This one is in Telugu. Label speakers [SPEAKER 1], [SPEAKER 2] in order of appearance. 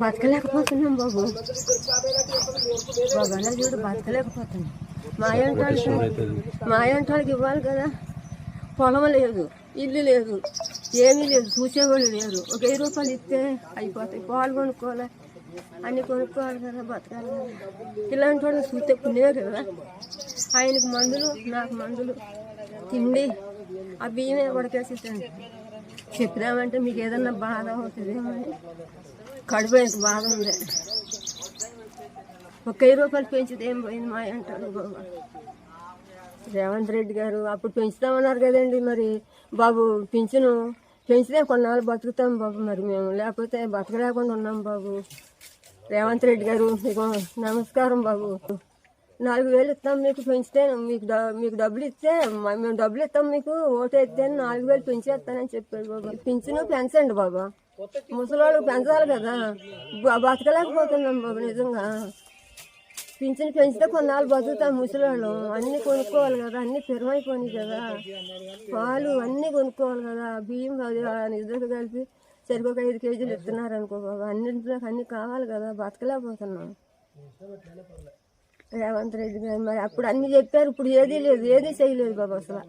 [SPEAKER 1] బతకలేకపోతున్నాం బాబు. బాబా చూడు బతకలేకపోతున్నాం. మా ఏంటాళ్ళకి మా ఇవ్వాలి కదా. పొలం లేదు ఇల్లు లేదు ఏమీ లేదు చూసేవాళ్ళు లేరు. ఒక వెయ్యి రూపాయలు ఇస్తే అయిపోతాయి. పాలు కొనుక్కోవాలి అన్ని కొనుక్కోవాలి కదా బతకాలి కదా. ఇలాంటి వాళ్ళు చూస్తే పుణ్యమే కదా. ఆయనకు మందులు నాకు మందులు తిండి ఆ బియ్యమే ఉడకేసి చెప్పినామంటే మీకు ఏదన్నా బాధ అవుతుంది కడుపు ఎంత బాధ ఉంది. ఒక వెయ్యి రూపాయలు పెంచితే ఏం పోయింది మా అంటారు బాబా. రేవంత్ రెడ్డి గారు అప్పుడు పెంచుతామన్నారు కదండి మరి. బాబు పింఛను పెంచితే కొన్నాళ్ళు బతుకుతాం బాబు మరి మేము. లేకపోతే బతకలేకుండా ఉన్నాం బాబు. రేవంత్ రెడ్డి గారు మీకు నమస్కారం బాబు. నాలుగు వేలు ఇస్తాం మీకు పెంచితే మీకు మీకు డబ్బులు ఇస్తే మేము డబ్బులు ఇస్తాం మీకు ఓటు వేస్తే నాలుగు వేలు పెంచేస్తానని చెప్పాడు బాబా. పెంచును పెంచండి బాబా. ముసలోళ్ళు పెంచాలి కదా. బతకలేకపోతున్నాం బాబు నిజంగా. పింఛను పెంచితే కొన్నాళ్ళు బతుకుతాం ముసలోళ్ళు. అన్ని కొనుక్కోవాలి కదా అన్ని పెరువైపోయినాయి కదా. పాలు అన్ని కొనుక్కోవాలి కదా. బియ్యం అది నిద్రకు కలిపి సరిగ్గా ఒక ఐదు కేజీలు ఇస్తున్నారు అనుకో బాబా. అన్నింటిలో అన్ని కావాలి కదా బతకలేకపోతున్నాం. రేవంత్ రెడ్డి గారు మరి అప్పుడు అన్ని చెప్పారు ఇప్పుడు ఏదీ లేదు ఏదీ చేయలేదు బాబు అసలు.